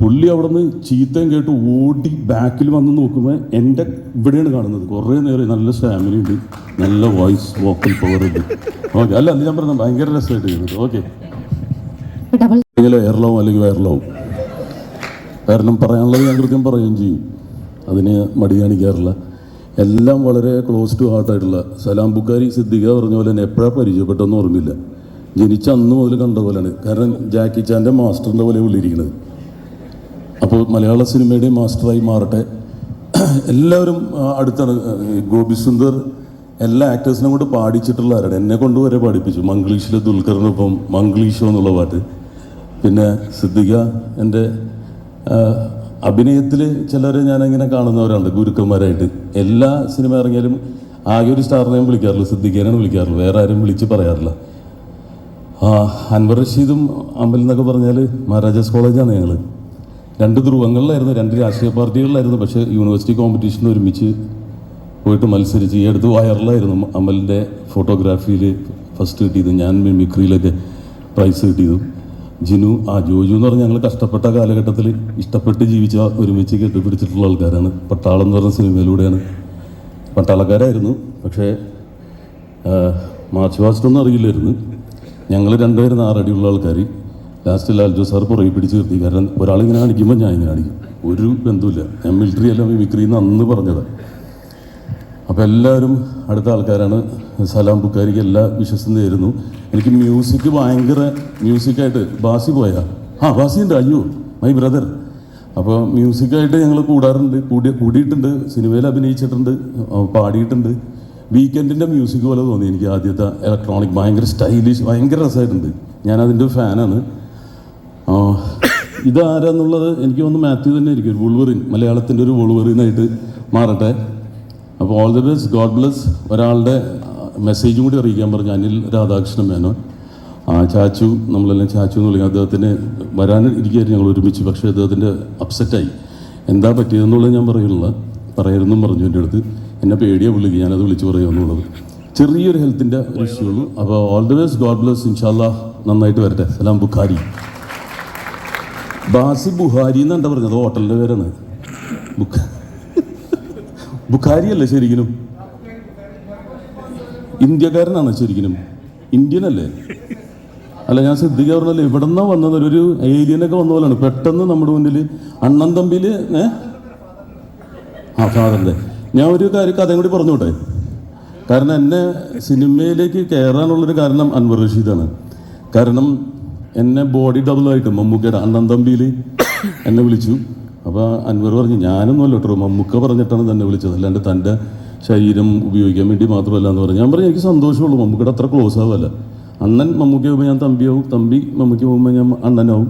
പുള്ളി അവിടുന്ന് ചീത്തയും കേട്ട് ഓടി ബാക്കിൽ വന്ന് നോക്കുമ്പോൾ എന്റെ ഇവിടെയാണ് കാണുന്നത്. കുറേ നേരം നല്ല സ്റ്റാമിന ഉണ്ട് നല്ല വോയിസ് വോക്കൽ പവർ ഉണ്ട്. ഓക്കെ അല്ല അത് ഞാൻ പറഞ്ഞത് ഭയങ്കര രസമായിട്ട് ചെയ്യുന്നത് ഓക്കെ എയർലാവും അല്ലെങ്കിൽ വയറിലാവും കാരണം പറയാനുള്ളത് ഞാൻ കൃത്യം പറയുകയും ചെയ്യും. അതിന് മടി കാണിക്കാറില്ല. എല്ലാം വളരെ ക്ലോസ് ടു ഹാർട്ടായിട്ടുള്ള സലാം ബുക്കാരി സിദ്ദിഖ പറഞ്ഞ പോലെ തന്നെ എപ്പോഴാണ് പരിചയപ്പെട്ടെന്ന് ഓർമ്മയില്ല. ജനിച്ച അന്ന് മുതൽ കണ്ട പോലെയാണ്. കാരണം ജാക്കി ചാന്റെ മാസ്റ്ററിന്റെ പോലെ ഉള്ളിരിക്കുന്നത്. അപ്പോൾ മലയാള സിനിമയുടെ മാസ്റ്ററായി മാറട്ടെ. എല്ലാവരും അടുത്താണ് ഗോപി സുന്ദർ എല്ലാ ആക്ടേഴ്സിനും കൊണ്ട് പാടിച്ചിട്ടുള്ള ആരാണ് എന്നെ കൊണ്ട് വരെ പാടിപ്പിച്ചു മംഗ്ലീഷിലെ ദുൽഖറിനൊപ്പം മംഗ്ലീഷോ എന്നുള്ള പാട്ട്. പിന്നെ സിദ്ദിഖ എന്റെ അഭിനയത്തിൽ ചിലരെ ഞാനങ്ങനെ കാണുന്നവരാണ് ഗുരുക്കന്മാരായിട്ട്. എല്ലാ സിനിമ ഇറങ്ങിയാലും ആകെ ഒരു സ്റ്റാറിനെയും വിളിക്കാറുള്ളൂ സിദ്ദിഖേനാണ് വിളിക്കാറുള്ളൂ വേറെ ആരും വിളിച്ച് പറയാറില്ല. അൻവർ റഷീദും അമ്പലെന്നൊക്കെ പറഞ്ഞാൽ മഹാരാജാസ് കോളേജാണ് ഞങ്ങൾ രണ്ട് ധ്രുവങ്ങളിലായിരുന്നു രണ്ട് രാഷ്ട്രീയ പാർട്ടികളിലായിരുന്നു. പക്ഷേ യൂണിവേഴ്സിറ്റി കോമ്പറ്റീഷൻ ഒരുമിച്ച് പോയിട്ട് മത്സരിച്ച് ഈ അടുത്ത് വയറിലായിരുന്നു അമലിന്റെ ഫോട്ടോഗ്രാഫിയിൽ ഫസ്റ്റ് കിട്ടിയത്. ഞാൻ മിമിക്രിയിലൊക്കെ പ്രൈസ് കിട്ടിയതും. ജിനു ആ ജോജു എന്ന് പറഞ്ഞാൽ ഞങ്ങൾ കഷ്ടപ്പെട്ട കാലഘട്ടത്തിൽ ഇഷ്ടപ്പെട്ട് ജീവിച്ച ഒരുമിച്ച് കെട്ടിപ്പിടിച്ചിട്ടുള്ള ആൾക്കാരാണ്. പട്ടാളം എന്ന് പറഞ്ഞ സിനിമയിലൂടെയാണ്. പട്ടാളക്കാരായിരുന്നു. പക്ഷേ മാർച്ച് ഒന്നും അറിയില്ലായിരുന്നു. ഞങ്ങൾ രണ്ടുപേരും ആറടിയുള്ള ആൾക്കാർ ലാസ്റ്റ് ലാൽജോ സാർ പുറകെ പിടിച്ച് നിർത്തി. കാരണം ഒരാളിങ്ങനെ കാണിക്കുമ്പോൾ ഞാൻ ഇങ്ങനെ കാണിക്കും. ഒരു ബന്ധമില്ല ഞാൻ മിലിറ്ററി അല്ല മിമിക്രി എന്ന് അന്ന് പറഞ്ഞത്. അപ്പോൾ എല്ലാവരും അടുത്ത ആൾക്കാരാണ്. സലാം ബുക്കാരിക്ക് എല്ലാ വിശ്വസം എനിക്ക് മ്യൂസിക് ഭയങ്കര മ്യൂസിക്കായിട്ട് ബാസി പോയാ. ആ ബാസി ഉണ്ട് അയ്യോ മൈ ബ്രദർ അപ്പോൾ മ്യൂസിക്കായിട്ട് ഞങ്ങൾ കൂടാറുണ്ട്. കൂടി കൂടിയിട്ടുണ്ട്. സിനിമയിൽ അഭിനയിച്ചിട്ടുണ്ട്. പാടിയിട്ടുണ്ട്. വീക്കെൻഡിന്റെ മ്യൂസിക് പോലെ തോന്നി എനിക്ക് ആദ്യത്തെ ഇലക്ട്രോണിക് ഭയങ്കര സ്റ്റൈലിഷ് ഭയങ്കര രസമായിട്ടുണ്ട് ഞാനതിന്റെ ഫാനാണ് ഇതാരാന്നുള്ളത് എനിക്ക് തോന്നുന്നു മാത്യു തന്നെ ആയിരിക്കും വുൾവറിൻ മലയാളത്തിന്റെ ഒരു വുൾവറിനായിട്ട് മാറട്ടെ. അപ്പോൾ all the best God bless ഒരാളുടെ മെസ്സേജും കൂടി അറിയിക്കാൻ പറഞ്ഞു അനിൽ രാധാകൃഷ്ണൻ മേനോൻ. ആ ചാച്ചു നമ്മളെല്ലാം ചാച്ചു എന്ന് വിളിക്കും അദ്ദേഹത്തിന് വരാൻ ഇരിക്കുകയായിരുന്നു ഞങ്ങൾ ഒരുമിച്ച് പക്ഷേ അദ്ദേഹത്തിന്റെ അപ്സെറ്റായി എന്താ പറ്റിയതെന്നുള്ളത് ഞാൻ പറയുന്നില്ല. പറയരുതെന്നും പറഞ്ഞു എന്റെ അടുത്ത്. എന്നെ പേടിയാ വിളിക്കുക ഞാനത് വിളിച്ച് പറയുമെന്നുള്ളത്. ചെറിയൊരു ഹെൽത്തിന്റെ ഇഷ്യൂ ഉള്ളൂ. അപ്പോൾ all the best God bless ഇൻഷാല്ലാ നന്നായിട്ട് വരട്ടെ. സലാം ബുഖാരി. ബാസി ബുഹാരി എന്ന് എന്താ പറഞ്ഞത് ഹോട്ടലിന്റെ പേരാണ്. ബുഖാരി അല്ലേ ശരിക്കും ഇന്ത്യക്കാരനാണ് ശരിക്കും ഇന്ത്യൻ അല്ലേ അല്ല ഞാൻ സിദ്ദിഖ് പറഞ്ഞല്ലേ ഇവിടെ നിന്നാ വന്നത് ഒരു ഏരിയനൊക്കെ വന്ന പോലെയാണ്. പെട്ടെന്ന് നമ്മുടെ മുന്നിൽ അണ്ണൻ തമ്പിയിൽ ഏ? ആ ഫാദറിന്റെ ഞാൻ ഒരു കാര്യം കഥയും കൂടി പറഞ്ഞോട്ടെ കാരണം എന്നെ സിനിമയിലേക്ക് കയറാനുള്ളൊരു കാരണം അൻവർ റഷീദാണ്. കാരണം എന്നെ ബോഡി ഡബിൾ ആയിട്ട് മമ്മൂക്കയുടെ അണ്ണൻ തമ്പിയിൽ എന്നെ വിളിച്ചു. അപ്പോൾ അൻവർ പറഞ്ഞു ഞാനൊന്നുമല്ല കേട്ടോ മമ്മൂക്ക പറഞ്ഞിട്ടാണ് തന്നെ വിളിച്ചത്. അല്ലാണ്ട് തന്റെ ശരീരം ഉപയോഗിക്കാൻ വേണ്ടി മാത്രമല്ല എന്ന് പറഞ്ഞു. ഞാൻ പറഞ്ഞു എനിക്ക് സന്തോഷമുള്ളൂ മമ്മൂക്കയുടെ അത്ര ക്ലോസ് ആവല്ല. അണ്ണൻ മമ്മൂക്ക പോകുമ്പോൾ ഞാൻ തമ്പിയാവും തമ്പി മമ്മൂക്ക പോകുമ്പോൾ ഞാൻ അണ്ണനാവും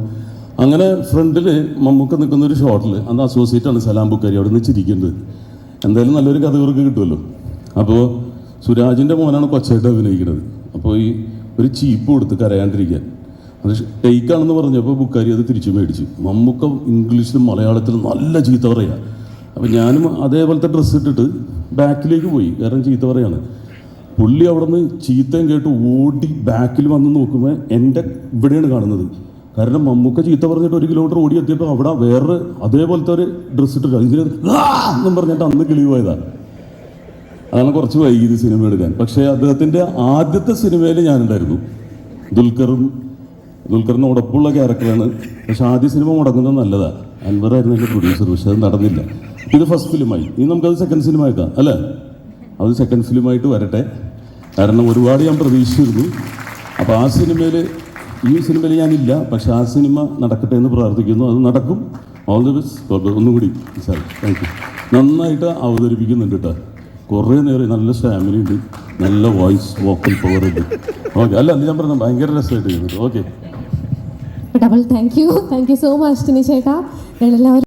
അങ്ങനെ ഫ്രണ്ടിൽ മമ്മൂക്ക നിൽക്കുന്ന ഒരു ഷോട്ടിൽ അന്ന് അസോസിയേറ്റ് ആണ് സലാം ബുക്കാരി അവിടെ നിന്ന് ചിരിക്കുന്നത്. എന്തായാലും നല്ലൊരു കഥ ഇവർക്ക് കിട്ടുമല്ലോ. അപ്പോൾ സുരാജിന്റെ മോനാണ് കൊച്ചായിട്ട് അഭിനയിക്കുന്നത്. അപ്പോൾ ഈ ഒരു ചീപ്പ് കൊടുത്ത് കരയാണ്ടിരിക്കാൻ. അത് ടേക്കാണെന്ന് പറഞ്ഞപ്പോൾ ബുക്കാരി അത് തിരിച്ചു മേടിച്ചു. മമ്മൂക്ക ഇംഗ്ലീഷിലും മലയാളത്തിലും നല്ല ചീത്ത പറയാ. അപ്പം ഞാനും അതേപോലത്തെ ഡ്രസ്സ് ഇട്ടിട്ട് ബാക്കിലേക്ക് പോയി. കാരണം ചീത്ത പറയാണ്. പുള്ളി അവിടെ നിന്ന് ചീത്തയും കേട്ട് ഓടി ബാക്കിൽ വന്ന് നോക്കുമ്പോൾ എന്റെ ഇവിടെയാണ് കാണുന്നത്. കാരണം മമ്മൂക്ക ചീത്ത പറഞ്ഞിട്ട് ഒരു കിലോമീറ്റർ ഓടി എത്തിയപ്പോൾ അവിടെ വേറെ അതേപോലത്തെ ഒരു ഡ്രസ്സ് ഇട്ടിട്ട് അതിന് എന്നും പറഞ്ഞിട്ട് അന്ന് കിളി പോയതാണ് അതാണ് കുറച്ച് വൈകിയത് സിനിമ എടുക്കാൻ. പക്ഷേ അദ്ദേഹത്തിന്റെ ആദ്യത്തെ സിനിമയിൽ ഞാനുണ്ടായിരുന്നു. ദുൽഖറും ദുൽഖറിന് ഉടപ്പുള്ള ക്യാരക്ടറാണ്. പക്ഷെ ആദ്യ സിനിമ മുടങ്ങുന്നത് നല്ലതാണ് അൻവറായിരുന്നു എന്റെ പ്രൊഡ്യൂസർ പക്ഷെ അത് നടന്നില്ല. ഇത് ഫസ്റ്റ് ഫിലിമായി ഇനി നമുക്കത് സെക്കൻഡ് ഫിലിം ആക്കാം അല്ലേ? അത് സെക്കൻഡ് ഫിലിമായിട്ട് വരട്ടെ. കാരണം ഒരുപാട് ഞാൻ പ്രതീക്ഷിച്ചിരുന്നു. അപ്പോൾ ആ സിനിമയിൽ ഈ സിനിമയിൽ ഞാനില്ല. പക്ഷെ ആ സിനിമ നടക്കട്ടെ എന്ന് പ്രാർത്ഥിക്കുന്നു. അത് നടക്കും. ഓൾ ദി ബെസ്റ്റ് ഒന്നുകൂടി സാർ താങ്ക് യു നന്നായിട്ട് അവതരിപ്പിക്കുന്നുണ്ട് കേട്ടോ. കുറേ നേരം നല്ല സ്റ്റാമിന ഉണ്ട്. നല്ല വോയിസ് വോക്കൽ പവർ ഉണ്ട്. ഓക്കെ അല്ല ഞാൻ പറഞ്ഞു ഭയങ്കര രസമായിട്ട് ചെയ്യുന്നുണ്ട് okay thank you thank you so much Tini ചേട്ടാ. ഞങ്ങളെല്ലാവരും